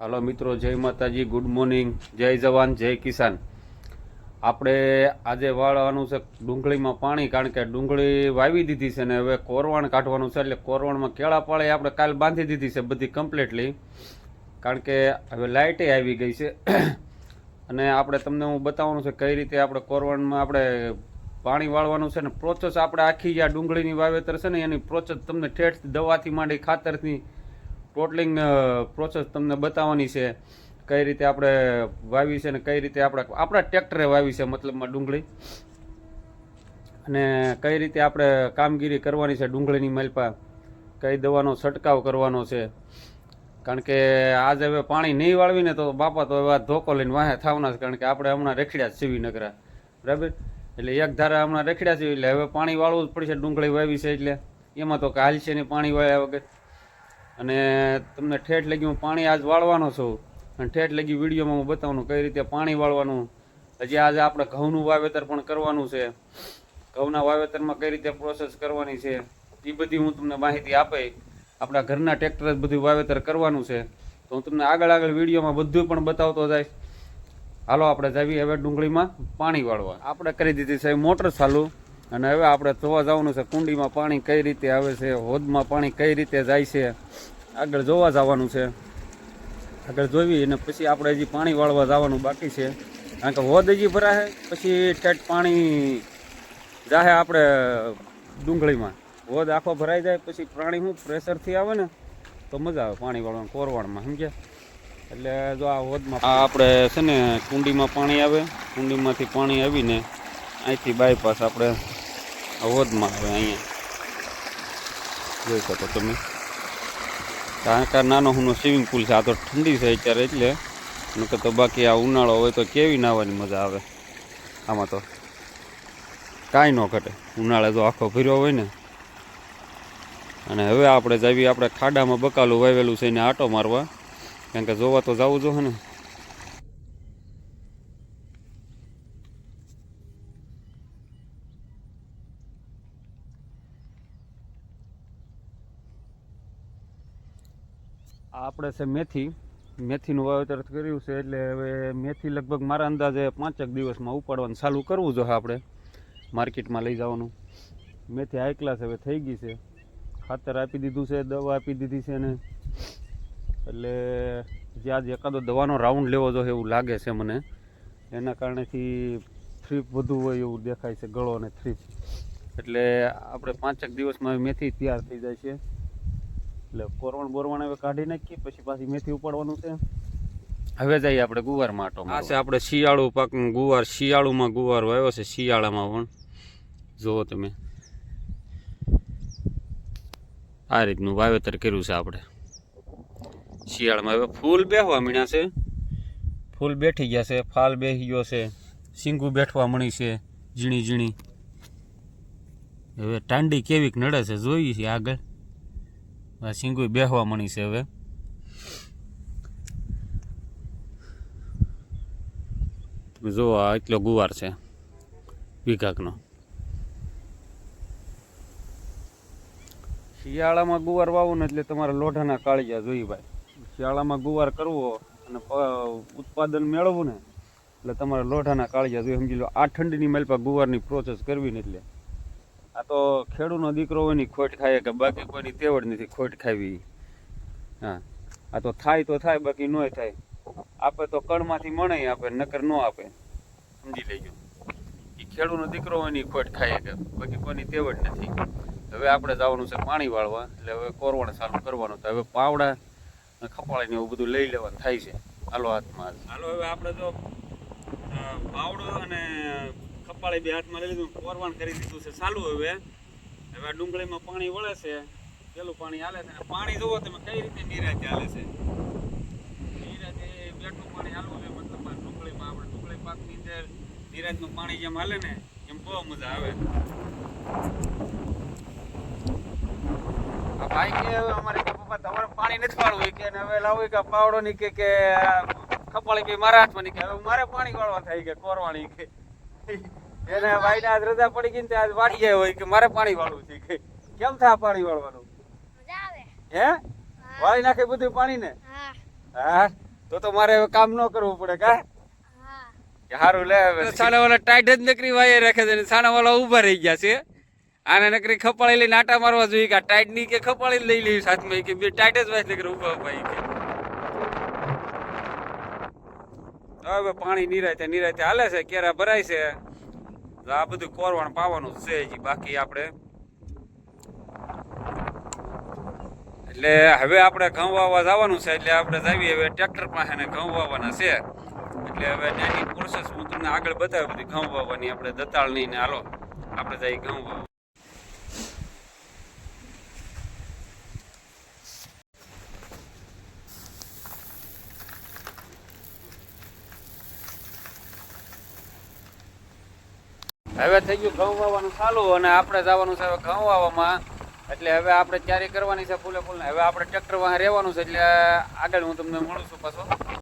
હાલો મિત્રો, જય માતાજી ગુડ મોર્નિંગ જય જવાન, જય કિસાન. આપણે આજે વાળવાનું છે ડુંગળીમાં પાણી, કારણ કે ડુંગળી વાવી દીધી છે ને હવે કોરવાણ કાઢવાનું છે, એટલે કોરવાણમાં કેળા પાળે આપણે કાલ બાંધી દીધી છે બધી કમ્પ્લીટલી કારણ કે હવે લાઇટે આવી ગઈ છે. અને આપણે તમને હું બતાવવાનું છે કઈ રીતે આપણે કોરવાણમાં આપણે પાણી વાળવાનું છે ને પ્રોસેસ આપણે આખી જે આ ડુંગળીની વાવેતર છે ને એની પ્રોસેસ તમને ઠેઠ દવાથી માંડી ખાતરથી ટોટલિંગ પ્રોસેસ તમને બતાવવાની છે, કઈ રીતે આપણે વાવી છે ને કઈ રીતે આપણે આપણા ટ્રેક્ટરે વાવી છે મતલબમાં ડુંગળી. અને કઈ રીતે આપણે કામગીરી કરવાની છે ડુંગળીની મલપા. કઈ દવાનો છંટકાવ કરવાનો છે. કારણ કે આજે હવે પાણી નહીં વાળવીને તો બાપા તો હવે ધોકો લઈને વાહે થવાના કારણ કે આપણે હમણાં રેખડ્યા સીવી નકરા. બરાબર? એટલે એક ધારા હમણાં રેખડ્યા છે એટલે હવે પાણી વાળવું જ પડશે ડુંગળી વાવી છે એટલે. એમાં તો કાલ છે ને પાણી વાળ્યા વગર. અને તમને ઠેઠ લગી હું પાણી આજ વાળવાનો છું. અને ઠેઠ લગી વિડીયોમાં હું બતાવવાનું કઈ રીતે પાણી વાળવાનું. હજી આજે આપણે ઘઉંનું વાવેતર પણ કરવાનું છે. ઘઉંના વાવેતરમાં કઈ રીતે પ્રોસેસ કરવાની છે એ બધી હું તમને માહિતી આપે. આપણા ઘરના ટ્રેક્ટર જ બધું વાવેતર કરવાનું છે. તો હું તમને આગળ આગળ વિડીયોમાં બધું પણ બતાવતો જાય. હાલો, આપણે જાવી હવે ડુંગળીમાં પાણી વાળવા. આપણે કરી દીધી છે મોટર ચાલુ. અને હવે આપણે જોવા જવાનું છે કુંડીમાં પાણી કઈ રીતે આવે છે, હોદમાં પાણી કઈ રીતે જાય છે. આગળ જોવા જવાનું છે. આગળ જોવી અને પછી આપણે હજી પાણી વાળવા જવાનું બાકી છે. કારણ કે હોદ હજી ભરાશે પછી ઠેઠ પાણી જાહે આપણે ડુંગળીમાં. હોદ આખો ભરાઈ જાય, પછી પાણી શું પ્રેશરથી આવે ને, તો મજા આવે પાણી વાળવાનું, કોરવાણમાં, સમજ્યા? એટલે જો આ હોદમાં આ આપણે છે ને, કુંડીમાં પાણી આવે, કુંડીમાંથી પાણી આવીને અહીંથી બાયપાસ આપણે હોદમાં આવે, અહીંયા. જોઈ શકો તમે. કારણ કે નાનો હુનો સ્વિમિંગ પુલ છે. આ તો ઠંડી છે અત્યારે એટલે. નકર તો બાકી આ ઉનાળો હોય તો કેવી નાહવાની મજા આવે. આમાં તો કાંઈ ન ઘટે. ઉનાળે તો આખો ભર્યો હોય ને. અને હવે આપણે જાવી, આપણે ખાડામાં બકાલું વાવેલું છે એને આટો મારવા. કારણ કે જોવા તો જવું જોઈએ ને. આપણે છે મેથી. મેથીનું વાવેતર કર્યું છે એટલે હવે મેથી લગભગ મારા અંદાજે પાંચેક દિવસમાં ઉપાડવાનું ચાલુ કરવું જોઈએ આપણે માર્કેટમાં લઈ જવાનું. મેથી હાઈ ક્લાસ હવે થઈ ગઈ છે. ખાતર આપી દીધું છે, દવા આપી દીધી છે ને એટલે જે આજે એકાદો દવાનો રાઉન્ડ લેવો જોઈએ એવું લાગે છે મને. એના કારણેથી થ્રીપ વધુ હોય એવું દેખાય છે ગળો અને થ્રીપ. એટલે આપણે પાંચેક દિવસમાં મેથી તૈયાર થઈ જાય છે. એટલે કોરવણ બોરવણ હવે કાઢી નાખીએ પછી પાછી મેથી ઉપાડવાનું છે. હવે જઈએ આપણે ગુવાર માટો આ છે આપણે શિયાળુ પાક ગુવાર શિયાળુમાં ગુવાર વાવ્યો છે શિયાળામાં પણ. જુઓ તમે. આ રીતનું વાવેતર કર્યું છે આપણે. શિયાળામાં હવે ફૂલ બેહવા મીણ્યા છે. ફૂલ બેઠી ગયા છે ફાલ બેહી ગયો છે સિંગુ બેઠવા મળી છે ઝીણી ઝીણી. હવે ટાંડી કેવીક નડે છે જોઈએ છે આગળ. આ સિંગુ બેહવા મળી છે હવે. તમે જુઓ આ એટલો ગુવાર છે વિઘાકનો. શિયાળામાં ગુવાર વાવો ને એટલે તમારે લોઢાના કાળિયા જોઈ ભાઈ. શિયાળામાં ગુવાર કરવો અને ઉત્પાદન મેળવવું ને એટલે તમારે લોઢાના કાળિયા જોઈએ. સમજી લો આ ઠંડીની મેલપા ગુવારની પ્રોસેસ કરવી ને એટલે. આ તો ખેડૂનો દીકરો હોયની ખોટ ખાય કે બાકી કોઈની તેવડ નથી, ખોટ ખાવી. હા. આ તો થાય તો થાય, બાકી ન થાય. આપે તો કણમાંથી મણે આપે, નકર ન આપે. સમજી લેજો. એ ખેડૂનો દીકરો હોયની ખોટ ખાય કે બાકી કોઈની તેવડ નથી. હવે આપણે જવાનું છે પાણી વાળવા, એટલે હવે કોરવણ ચાલુ કરવાનું તો હવે પાવડા ખપાળીને એવું બધું લઈ લેવાનું થાય છે. હાલો હાથમાં. હાલો, હવે આપણે જો પાવડો અને ખપાળી બે હાથમાં લઈ લીધું, કોરવાણ કરી દીધું છે ચાલુ હવે. હવે ડુંગળીમાં પાણી વળે છે, પેલું પાણી હાલે છે. પાણી જુઓ તમે કઈ રીતે નિરાતે હાલે છે. નિરાજે બેઠું પાણી હાલવું છે મતલબ ડુંગળીમાં આપણે ડુંગળી પાકની અંદર નિરાજનું પાણી જેમ હાલે ને, એમ બહુ મજા આવે. ભાઈ કે હવે અમારે પપ્પા તમારે પાણી નથી વાળવું. કે હવે લાવું કે પાવડો ની કે કે ખપાળી કે મારા હાથમાં ની કે હવે મારે પાણી વાળવા થાય કે કોરવાણી કે. એને ભાઈ આજ રજા પડી ગઈ ને આજ વાળી ગયા હોય કે મારે પાણી વાળવું છે કે કેમ થાય પાણી વાળવાનું? હે? વાળી નાખે બધું પાણી ને હા. હા. તો તો મારે હવે કામ ન કરવું પડે કા? હારું સારું લે હવે. સાના વાળા ટાઈટ જ નકરી વાય રાખે છે ને સાના વાળા ઊભા રહી ગયા છે. આને નકરી ખપાળી લઈને આટા મારવા જોઈએ કે ટાઈટની કે ખપાળી લઈ લેવી સાથમાં કે બે ટાઈટ જ વાય નકરી ઊભા ઊભા કે. હવે પાણી નિરાયતે નિરાયતે હાલે છે કેરા ભરાય છે? આ બધું કોરવાણ પાવાનું છે હજી, બાકી આપણે. એટલે હવે આપણે ઘઉં વાવવા જવાનું છે, એટલે આપણે જાવી હવે ટ્રેક્ટર પાસે ઘઉં વાવવાના છે. એટલે હવે નાની પ્રોસેસ હું તમને આગળ બતાવી, બધી ઘઉં વાવવાની આપણે દતાળની ને હાલો, આપણે જઈ ઘઉં વાવવા હવે થઈ ગયું ઘઉં વાવવાનું ચાલુ અને આપણે જવાનું છે હવે ઘઉં વાવવામાં. એટલે હવે આપણે તૈયારી કરવાની છે ફૂલે ફૂલ હવે આપણે ટ્રેક્ટર વાહ રહેવાનું છે એટલે આગળ હું તમને મળું છું પાછો.